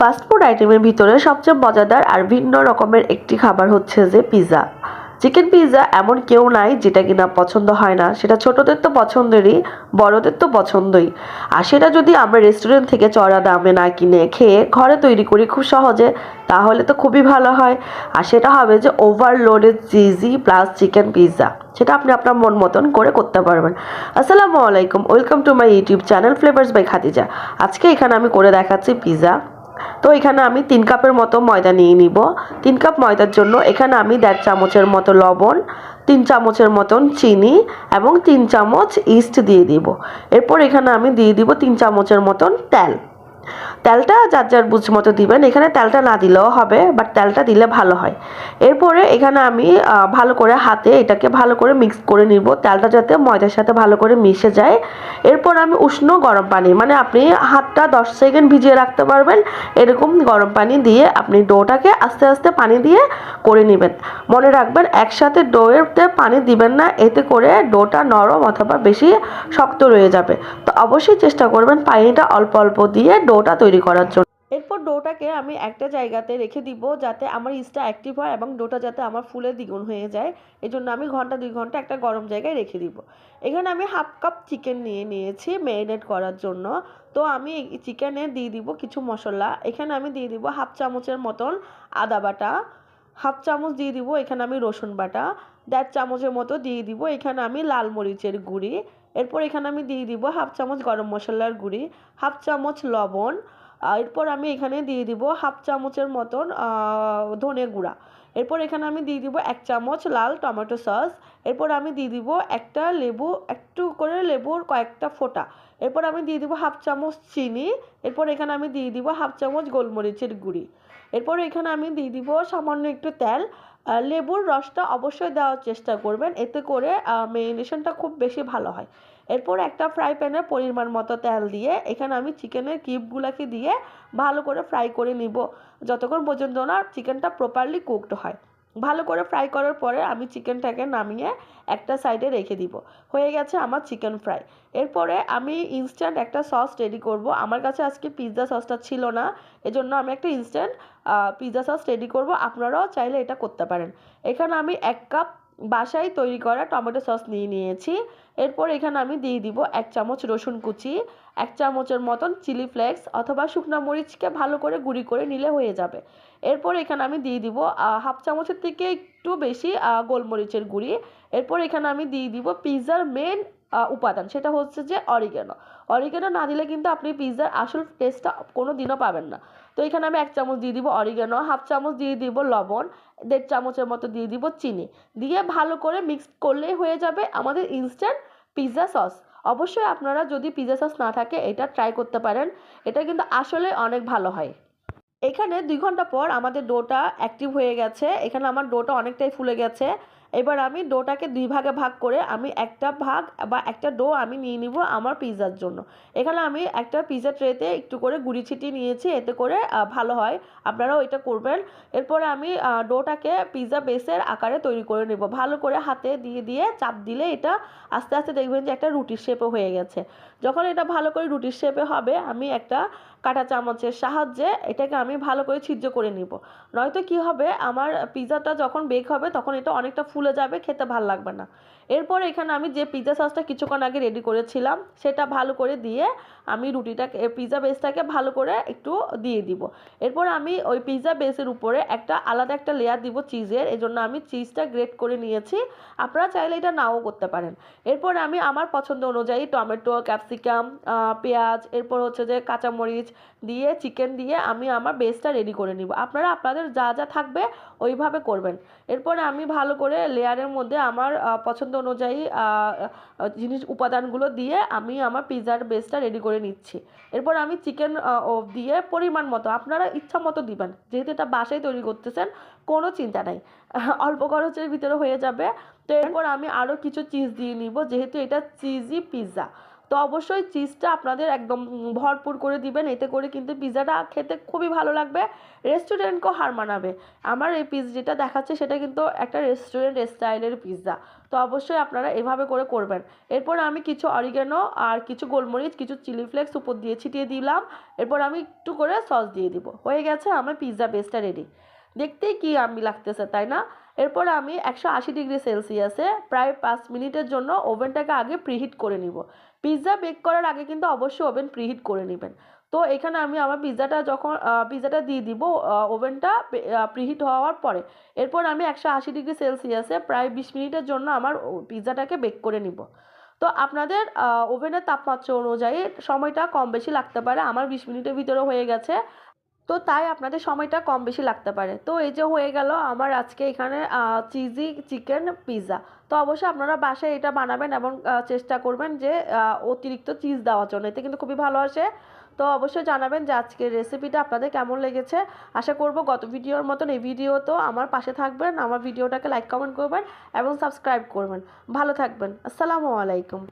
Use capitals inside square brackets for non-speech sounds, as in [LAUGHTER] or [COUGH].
Fast food আইটেমের ভিতরে সবচেয়ে মজাদার আর ভিন্ন রকমের একটি খাবার হচ্ছে যে পিৎজা চিকেন পিৎজা এমন কেউ নাই যেটা কিনা পছন্দ হয় না। সেটা ছোটদের তো পছন্দেরই, বড়দের তো পছন্দই। আর সেটা যদি আমরা রেস্টুরেন্ট থেকে চড়া দামে না কিনে খেয়ে ঘরে তৈরি করি খুব সহজে, তাহলে তো খুবই ভালো হয়। আর সেটা হবে যে overloaded cheesy plus chicken pizza সেটা আপনি আপনার মন মতন করে করতে পারবেন। আসসালামু আলাইকুম welcome to my YouTube channel flavours by Khadija আজকে এখানে আমি করে দেখাচ্ছি পিৎজা তো এখানে আমি তিন কাপের মতো ময়দা নিয়ে নিব। তিন কাপ ময়দার জন্য এখানে আমি দেড় চামচের মতো লবণ, তিন চামচের মতন চিনি এবং তিন চামচ ইস্ট দিয়ে দিব। এরপর এখানে আমি দিয়ে দিব তিন চামচের মতন তেল। তেলটা যার যার বুঝ মতো দিবেন, এখানে তেলটা না দিলেও হবে বাট তেলটা দিলে ভালো হয়। এরপরে এখানে আমি ভালো করে হাতে এটাকে ভালো করে মিক্স করে নিব। তেলটা যাতে ময়দার সাথে ভালো করে মিশে যায় এরপর আমি উষ্ণ গরম পানি মানে আপনি হাতটা দশ সেকেন্ড ভিজিয়ে রাখতে পারবেন, এরকম গরম পানি দিয়ে আপনি ডোটাকে আস্তে আস্তে পানি দিয়ে করে নেবেন। মনে রাখবেন, একসাথে ডোয়েতে পানি দিবেন না, এতে করে ডোটা নরম অথবা বেশি শক্ত রয়ে যাবে। তো অবশ্যই চেষ্টা করবেন পানিটা অল্প অল্প দিয়ে ডোটা তৈরি করার জন্য। এরপর ডোটাকে আমি একটা জায়গাতে রেখে দিব যাতে আমার ইস্টটা অ্যাক্টিভ হয় এবং ডোটা যাতে আমার ফুলে দ্বিগুণ হয়ে যায়। এই জন্য আমি ঘণ্টা দুই ঘণ্টা একটা গরম জায়গায় রেখে দিব। এখানে আমি হাফ কাপ চিকেন নিয়ে নিয়েছি ম্যারিনেট করার জন্য। তো আমি চিকেনে দিয়ে দিব কিছু মশলা। এখানে আমি দিয়ে দিব হাফ চামচের মতন আদা বাটা। হাফ চামচ দিয়ে দিব এখানে আমি রসুন বাটা। দেড় চামচের মতো দিয়ে দিব এখানে আমি লাল মরিচের গুঁড়ি। এরপর এখানে আমি দিয়ে দিব হাফ চামচ গরম মশলার গুঁড়ি। হাফ চামচ লবণ। এরপর আমি এখানে দিয়ে দিব হাফ চামচের মতন ধনে গুঁড়া। এরপর এখানে আমি দিয়ে দিব এক চামচ লাল টমেটো সস। এরপর আমি দিয়ে দিব একটা লেবু, একটু করে লেবুর কয়েকটা ফোঁটা। এরপর আমি দিয়ে দিব হাফ চামচ চিনি। এরপর এখানে আমি দিয়ে দিব হাফ চামচ গোলমরিচের গুঁড়ি। এরপর এখানে আমি দিয়ে দিব সামান্য একটু তেল। লেবুর রসটা অবশ্যই দেওয়ার চেষ্টা করবেন। এতে করে মেরিনেশনটা খুব বেশি ভালো হয়। এরপর একটা ফ্রাই প্যানে পরিমাণ মতো তেল দিয়ে এখানে আমি চিকেনের কিউবগুলোকে দিয়ে ভালো করে ফ্রাই করে নিব। যতক্ষণ পর্যন্ত না চিকেনটা প্রপারলি কুকড হয়। ভালো করে ফ্রাই করার পরে আমি চিকেনটাকে নামিয়ে একটা সাইডে রেখে দিব। হয়ে গেছে আমার চিকেন ফ্রাই এরপরে আমি ইনস্ট্যান্ট একটা সস রেডি করব। আমার কাছে আজকে পিৎজা সসটা ছিল না। এজন্য আমি একটা ইনস্ট্যান্ট পিৎজা সস রেডি করব। আপনারাও চাইলে এটা করতে পারেন। এখানে আমি এক কাপ বাসায় তৈরি করা টমেটো সস নিয়ে নিয়েছি। এরপর এখানে আমি দিয়ে দিব এক চামচ রসুন কুচি, এক চামচের মতন চিলি ফ্লেক্স অথবা শুকনো মরিচকে ভালো করে গুঁড়ি করে নিলে হয়ে যাবে। এরপর এখানে আমি দিয়ে দিব হাফ চামচের থেকে একটু বেশি গোলমরিচের গুঁড়ি। এরপর এখানে আমি দিয়ে দিব পিৎজার মেন উপাদান। সেটা হচ্ছে যে অরিগেনো অরিগেনো না দিলে কিন্তু আপনি পিৎজার আসল টেস্টটা কোনো দিনও পাবেন না। তো এখানে আমি এক চামচ দিয়ে দিব অরিগেনো হাফ চামচ দিয়ে দিব লবণ, দেড় চামচের মতো দিয়ে দিব চিনি। দিয়ে ভালো করে মিক্স করলেই হয়ে যাবে আমাদের ইনস্ট্যান্ট পিৎজা সস অবশ্যই আপনারা যদি পিৎজা সস না থাকে, এটা ট্রাই করতে পারেন। এটা কিন্তু আসলে অনেক ভালো হয়। এখানে দুই ঘণ্টা পর আমাদের ডোটা অ্যাক্টিভ হয়ে গেছে। এখানে আমার ডোটা অনেকটাই ফুলে গেছে। এবার আমি ডোটাকে দুই ভাগে ভাগ করে আমি একটা ভাগ বা একটা ডো আমি নিয়ে নিব আমার পিৎজার জন্য। এখানে আমি একটা পিৎজা ট্রেতে একটু করে গুঁড়ি ছিটিয়ে নিয়েছি, এতে করে ভালো হয়। আপনারাও এটা করবেন। এরপরে আমি ডোটাকে পিৎজা বেসের আকারে তৈরি করে নেব। ভালো করে হাতে দিয়ে দিয়ে চাপ দিলে এটা আস্তে আস্তে দেখবেন যে একটা রুটির শেপে হয়ে গেছে। যখন এটা ভালো করে রুটির শেপে হবে, আমি একটা কাঁটা চামচের সাহায্যে এটাকে আমি ভালো করে ছিদ্র করে নিব। নয়তো কি হবে, আমার পিৎজাটা যখন বেক হবে তখন এটা অনেকটা ফুলে যাবে, খেতে ভালো লাগবে না। এরপর এখানে আমি যে পিৎজা সসটা কিছুক্ষণ আগে রেডি করেছিলাম, সেটা ভালো করে দিয়ে আমি রুটিটাকে পিৎজা বেসটাকে ভালো করে একটু দিয়ে দিব। এরপর আমি ওই পিৎজা বেসের উপরে একটা আলাদা একটা লেয়ার দিব চিজের এজন্য আমি চিজটা গ্রেট করে নিয়েছি। আপনারা চাইলে এটা নাও করতে পারেন। এরপর আমি আমার পছন্দ অনুযায়ী টমেটো, ক্যাপসিকাম পেঁয়াজ, এরপর হচ্ছে যে কাঁচামরিচ দিয়ে চিকেন দিয়ে আমি আমার বেসটা রেডি করে নিব। আপনারা আপনাদের যা যা থাকবে ওইভাবে করবেন। এরপরে আমি ভালো করে লেয়ারের মধ্যে আমার পছন্দ অনুযায়ী জিনিস উপাদানগুলো দিয়ে আমি আমার পিৎজার বেসটা রেডি করে নিচ্ছি। এরপর আমি চিকেন দিয়ে পরিমাণ মতো, আপনারা ইচ্ছা মতো দিবেন। যেহেতু এটা বাসায় তৈরি করতেছেন, কোনো চিন্তা নাই। [LAUGHS] অল্প খরচের ভিতরে হয়ে যাবে। তো এরপর আমি আরও কিছু চিজ দিয়ে নিব, যেহেতু এটা চিজি পিৎজা তো অবশ্যই চিজটা আপনাদের একদম ভরপুর করে দিবেন। এতে করে কিন্তু পিৎজাটা খেতে খুবই ভালো লাগবে রেস্টুরেন্টকেও হার মানাবে। আমার এই পিস যেটা দেখাচ্ছে সেটা কিন্তু একটা রেস্টুরেন্ট স্টাইলের পিৎজা তো অবশ্যই আপনারা এভাবে করে করবেন। এরপর আমি কিছু অরিগানো আর কিছু গোলমরিচ, কিছু চিলি ফ্লেক্স উপর দিয়ে ছিটিয়ে দিলাম। এরপর আমি একটু করে সস দিয়ে দিব। হয়ে গেছে আমার পিৎজা বেসটা রেডি দেখতেই কি আমি লাগতেছে, তাই না? এরপর আমি একশো আশি ডিগ্রি সেলসিয়াসে প্রায় পাঁচ মিনিটের জন্য ওভেনটাকে আগে প্রিহিট করে নিব। পিৎজা বেক করার আগে কিন্তু অবশ্যই ওভেন প্রিহিট করে নেবেন। তো এখানে আমি আমার পিৎজাটা যখন পিৎজাটা দিয়ে দিব ওভেনটা প্রিহিট হওয়ার পরে, এরপর আমি একশো আশি ডিগ্রি সেলসিয়াসে প্রায় বিশ মিনিটের জন্য আমার পিৎজাটাকে বেক করে নিব। তো আপনাদের ওভেনের তাপমাত্রা অনুযায়ী সময়টা কম বেশি লাগতে পারে। আমার বিশ মিনিটের ভিতরে হয়ে গেছে। তো তাই আপনাদের সময়টা কম বেশি লাগতে পারে। তো এই যে হয়ে গেল আমার আজকে এখানে চিজি চিকেন পিৎজা তো অবশ্যই আপনারা বাসায় এটা বানাবেন এবং চেষ্টা করবেন যে অতিরিক্ত চিজ দেওয়ার জন্য। এতে কিন্তু খুবই ভালো আসে। তো অবশ্যই জানাবেন যে আজকের রেসিপিটা আপনাদের কেমন লেগেছে। আশা করব গত ভিডিওর মতন এই ভিডিও তো আমার পাশে থাকবেন, আমার ভিডিওটাকে লাইক কমেন্ট করবেন এবং সাবস্ক্রাইব করবেন। ভালো থাকবেন। আসসালামু আলাইকুম।